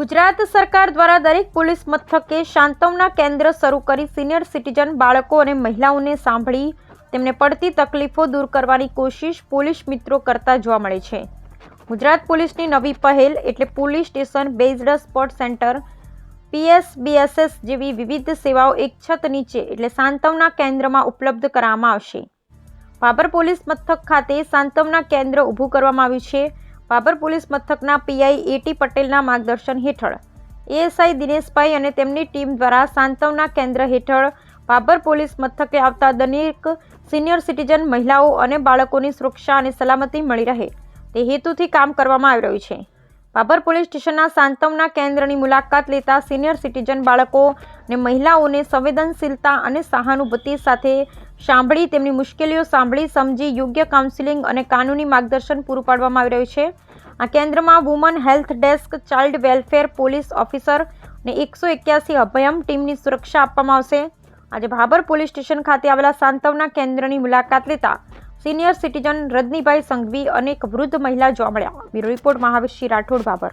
ગુજરાત સરકાર દ્વારા દરેક પોલીસ મથકે શાંતવના કેન્દ્ર શરૂ કરી સિનિયર સિટીઝન બાળકો અને મહિલાઓને સાંભળી તેમને પડતી તકલીફો દૂર કરવાની કોશિશ પોલીસ મિત્રો કરતા જોવા મળે છે. ગુજરાત પોલીસની નવી પહેલ એટલે police station based sport centre PSBSS જેવી વિવિધ સેવાઓ એક છત નીચે એટલે સાંતવના કેન્દ્રમાં ઉપલબ્ધ કરાવવામાં આવશે. બાબર પોલીસ મથક ખાતે સાંતવના કેન્દ્ર ઊભું કરવામાં આવ્યું છે. બાબર પોલીસ મથકના પીઆઈ એટી પટેલના માર્ગદર્શન હેઠળ. એએસઆઈ દિનેશભાઈ અને તેમની ટીમ દ્વારા સાંતવના કેન્દ્ર હેઠળ બાબર પોલીસ મથકે આવતા દરેક સિનિયર સિટીઝન મહિલાઓ અને બાળકોની સુરક્ષા અને સલામતી મળી રહે. તે હેતુથી કામ કરવામાં આવી રહ્યું છે. બાબર પોલીસ સ્ટેશનના સાંતવના કેન્દ્રની મુલાકાત લેતા સિનિયર સિટીઝન બાળકો અને મહિલાઓને સંવેદનશીલતા અને સહાનુભૂતિ સાથે સાંભળી તેમની મુશ્કેલીઓ સાંભળી સમજી યોગ્ય કાઉન્સિલિંગ અને કાનૂની માર્ગદર્શન પૂરું પાડવામાં આવી રહ્યું છે. આ કેન્દ્રમાં woman health desk child welfare police officer અને એકસો એક્યાસી અભયમ ટીમની સુરક્ષા આપવામાં આવશે. આજે ભાબર પોલીસ સ્ટેશન ખાતે આવેલા સાંતવના કેન્દ્રની મુલાકાત લેતા સિનિયર સિટીઝન રજનીભાઈ સંઘવી અને એક વૃદ્ધ મહિલા જોવા મળ્યા. Bureau report Mahavirsinh Rathod Bhabhar